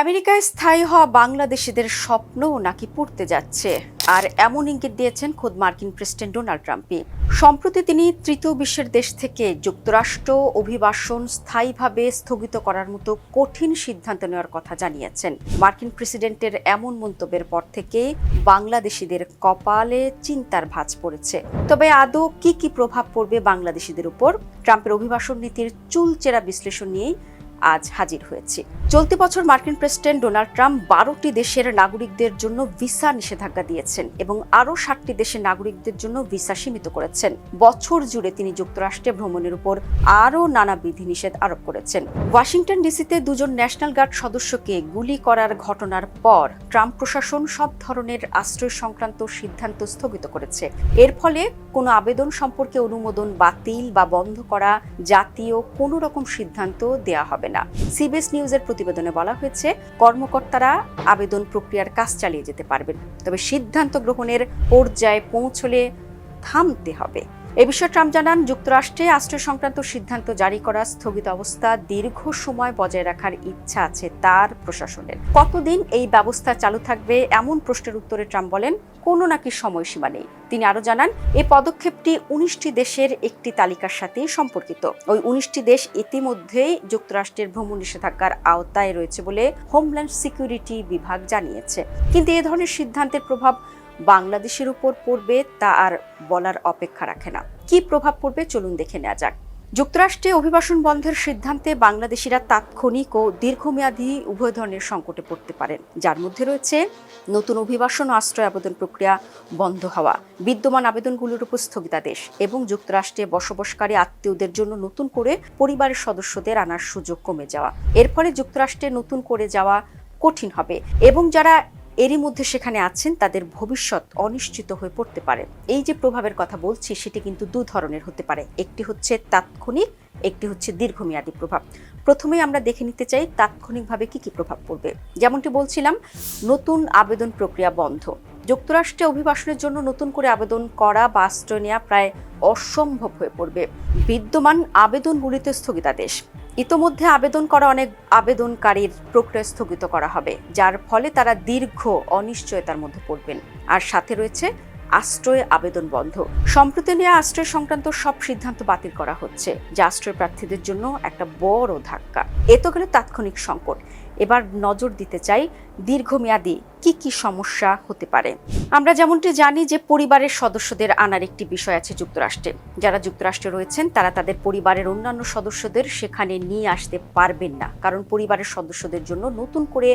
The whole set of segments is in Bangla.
আমেরিকায় স্থায়ী হওয়া বাংলাদেশিদের স্বপ্নও নাকি পড়তে যাচ্ছে। আর এমন ইঙ্গিত দিয়েছেন খোদ মার্কিন প্রেসিডেন্ট ডোনাল্ড ট্রাম্পই। সম্প্রতি তিনি তৃতীয় বিশ্বের দেশ থেকে যুক্তরাষ্ট্র, অভিবাসন স্থায়ীভাবে স্থগিত করার মতো কঠিন সিদ্ধান্ত নেওয়ার কথা জানিয়েছেন। মার্কিন প্রেসিডেন্টের এমন মন্তব্যের পর থেকে বাংলাদেশিদের কপালে চিন্তার ভাঁজ পড়েছে। তবে আদৌ কি কি প্রভাব পড়বে বাংলাদেশিদের উপর? ট্রাম্পের অভিবাসন নীতির চুলচেরা বিশ্লেষণ নিয়েই আজ হাজির হয়েছি। চলতি বছর মার্কিন প্রেসিডেন্ট ডোনাল্ড ট্রাম্প বারোটি দেশের নাগরিকদের জন্য ভিসা নিষেধাজ্ঞা দিয়েছেন এবং আরও ষাটটি দেশের নাগরিকদের জন্য ভিসা সীমিত করেছেন। বছর জুড়ে তিনি যুক্তরাষ্ট্রে ভ্রমণের উপর আরও নানা বিধিনিষেধ আরোপ করেছেন। ওয়াশিংটন ডিসিতে দুজন ন্যাশনাল গার্ড সদস্যকে গুলি করার ঘটনার পর ট্রাম্প প্রশাসন সব ধরনের আশ্রয় সংক্রান্ত সিদ্ধান্ত স্থগিত করেছে। এর ফলে কোনো আবেদন সম্পর্কে অনুমোদন বাতিল বা বন্ধ করা জাতীয় কোনো রকম সিদ্ধান্ত দেয়া হবে না। সিবিএস নিউজের প্রতিবেদনে বলা হয়েছে, কর্মকর্তারা আবেদন প্রক্রিয়ার কাজ চালিয়ে যেতে পারবেন। তবে সিদ্ধান্ত গ্রহণের পর্যায়ে পৌঁছলে থামতে হবে। এ বিষয়ে ট্রাম্প জানান, যুক্তরাষ্ট্রে আশ্রয় সংক্রান্ত সিদ্ধান্ত জারি করা স্থগিত অবস্থা দীর্ঘ সময় বজায় রাখার ইচ্ছা আছে তার প্রশাসনের। কতদিন এই ব্যবস্থা চালু থাকবে এমন প্রশ্নের উত্তরে ট্রাম্প বলেন, কোনো নাকি সময়সীমা নেই। তিনি আরও জানান এই পদক্ষেপটি উনিশটি দেশের একটি তালিকার সাথে সম্পর্কিত। ওই উনিশটি দেশ ইতিমধ্যেই যুক্তরাষ্ট্রের ভ্রমণ নিষেধাজ্ঞার আওতায় রয়েছে বলে হোমল্যান্ড সিকিউরিটি বিভাগ জানিয়েছে। কিন্তু এ ধরনের সিদ্ধান্তের প্রভাব বাংলাদেশের উপর পড়বে তা আর বলার অপেক্ষা রাখে না। কি প্রভাব পড়বে চলুন দেখে নেওয়া যাক। যুক্তরাষ্ট্রে অভিবাসন বন্ধের সিদ্ধান্তে বাংলাদেশিরা তাৎক্ষণিক ও দীর্ঘমেয়াদী উভয় ধরনের সংকটে পড়তে পারেন, যার মধ্যে রয়েছে নতুন অভিবাসন ও আশ্রয় আবেদন প্রক্রিয়া বন্ধ হওয়া, বিদ্যমান আবেদনগুলোর উপর স্থগিতাদেশ এবং যুক্তরাষ্ট্রে বসবাসকারী আত্মীয়দের জন্য নতুন করে পরিবারের সদস্যদের আনার সুযোগ কমে যাওয়া। এর ফলে যুক্তরাষ্ট্রে নতুন করে যাওয়া কঠিন হবে এবং যারা এরই মধ্যে সেখানে আছেন, তাদের ভবিষ্যৎ অনিশ্চিত হয়ে পড়তে পারে। এই যে প্রভাবের কথা বলছি, সেটি কিন্তু দু ধরনের হতে পারে। একটি হচ্ছে তাৎক্ষণিক, একটি হচ্ছে দীর্ঘমেয়াদী প্রভাব। প্রথমেই আমরা দেখে নিতে চাই তাৎক্ষণিকভাবে কি কি প্রভাব পড়বে। যেমনটি বলছিলাম, নতুন আবেদন প্রক্রিয়া বন্ধ। যুক্তরাষ্ট্রে অভিবাসনের জন্য নতুন করে আবেদন করা বা আশ্রয় নেওয়া প্রায় অসম্ভব হয়ে পড়বে। বিদ্যমান আবেদনগুলিতে স্থগিতাদেশ। ইতোমধ্যে আবেদন করা অনেক আবেদনকারীর প্রক্রিয়া স্থগিত করা হবে, যার ফলে তারা দীর্ঘ অনিশ্চয়তার মধ্যে পড়বেন। আর সাথে রয়েছে আশ্রয় আবেদন বন্ধ। সম্প্রতি নিয়ে আশ্রয় সংক্রান্ত সব সিদ্ধান্ত বাতিল করা হচ্ছে, যা আশ্রয় প্রার্থীদের জন্য একটা বড় ধাক্কা। এ তো গেল তাৎক্ষণিক সংকট। এবার নজর দিতে চাই দীর্ঘমেয়াদী কি কি সমস্যা হতে পারে। আমরা যেমনটি জানি যে পরিবারের সদস্যদের আনার একটি বিষয় আছে যুক্তরাষ্ট্রে। যারা যুক্তরাষ্ট্রে রয়েছেন, তারা তাদের পরিবারের অন্যান্য সদস্যদের সেখানে নিয়ে আসতে পারবেন না। কারণ পরিবারের সদস্যদের জন্য নতুন করে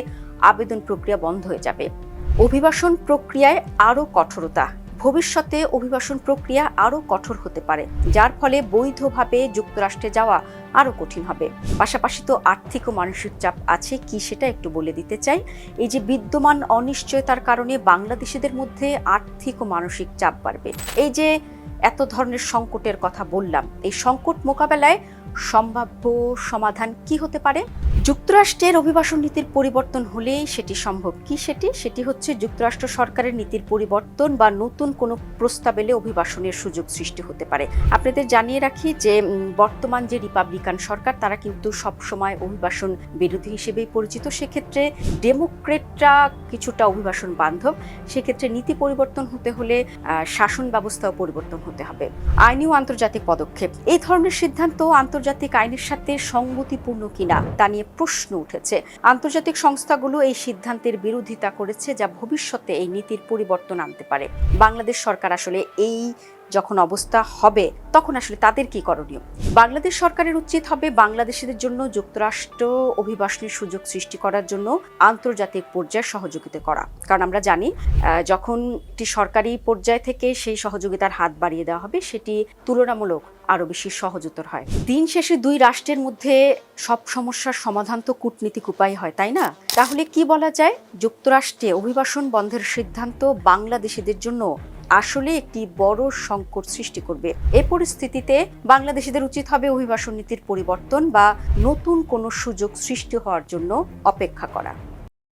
আবেদন প্রক্রিয়া বন্ধ হয়ে যাবে। অভিবাসন প্রক্রিয়ায় আরও কঠোরতা ভবিষ্যতে অভিবাসন প্রক্রিয়া আরও কঠোর হতে পারে, যার ফলে বৈধভাবে যুক্তরাষ্ট্রে যাওয়া আরও কঠিন হবে। পাশাপাশি তো আর্থিক ও মানসিক চাপ আছে, কি সেটা একটু বলে দিতে চাই। এই যে বিদ্যমান অনিশ্চয়তার কারণে বাংলাদেশিদের মধ্যে আর্থিক ও মানসিক চাপ বাড়বে। এই যে এত ধরনের সংকটের কথা বললাম, এই সংকট মোকাবেলায় সম্ভাব্য সমাধান কি হতে পারে? যুক্তরাষ্ট্রের অভিবাসন নীতির পরিবর্তন হলেই সেটি সম্ভব। কি সেটি? সেটি হচ্ছে যুক্তরাষ্ট্র সরকারের নীতির পরিবর্তন বা নতুন কোনো প্রস্তাব এলে অভিবাসনের সুযোগ সৃষ্টি হতে পারে। আপনাদের জানিয়ে রাখি যে বর্তমান যে রিপাবলিকান সরকার, তারা কিন্তু সবসময় অভিবাসন বিরোধী হিসেবেই পরিচিত। সেক্ষেত্রে ডেমোক্রেটরা কিছুটা অভিবাসন বান্ধব। সেক্ষেত্রে নীতি পরিবর্তন হতে হলে শাসন ব্যবস্থাও পরিবর্তন হতে হবে। আইনি ও আন্তর্জাতিক পদক্ষেপ। এই ধরনের সিদ্ধান্ত আন্তর্জাতিক আইনের সাথে সংগতিপূর্ণ কিনা, তা নিয়ে প্রশ্ন উঠেছে। আন্তর্জাতিক সংস্থাগুলো এই সিদ্ধান্তের বিরোধিতা করেছে যা ভবিষ্যতে এই নীতির পরিবর্তন আনতে পারে। বাংলাদেশ সরকার আসলে এই যখন অবস্থা হবে, তখন আসলে তাদের কি করণীয়? বাংলাদেশ সরকারের উচিত হবে বাংলাদেশিদের জন্য যুক্তরাষ্ট্র অভিবাসনের সুযোগ সৃষ্টি করার জন্য আন্তর্জাতিক পর্যায়ে সহযোগিতা করা। কারণ আমরা জানি যখন একটি সরকারি পর্যায় থেকে সেই সহযোগিতার হাত বাড়িয়ে দেওয়া হবে, সেটি তুলনামূলক আরও বেশি সহজতর হয়। দিন শেষে দুই রাষ্ট্রের মধ্যে সব সমস্যার সমাধান তো কূটনীতিক উপায় হয়, তাই না? তাহলে কি বলা যায়? যুক্তরাষ্ট্রে অভিবাসন বন্ধের সিদ্ধান্ত বাংলাদেশিদের জন্য আসলে একটি বড় সংকট সৃষ্টি করবে। এ পরিস্থিতিতে বাংলাদেশিদের উচিত হবে অভিবাসন নীতির পরিবর্তন বা নতুন কোনো সুযোগ সৃষ্টি হওয়ার জন্য অপেক্ষা করা।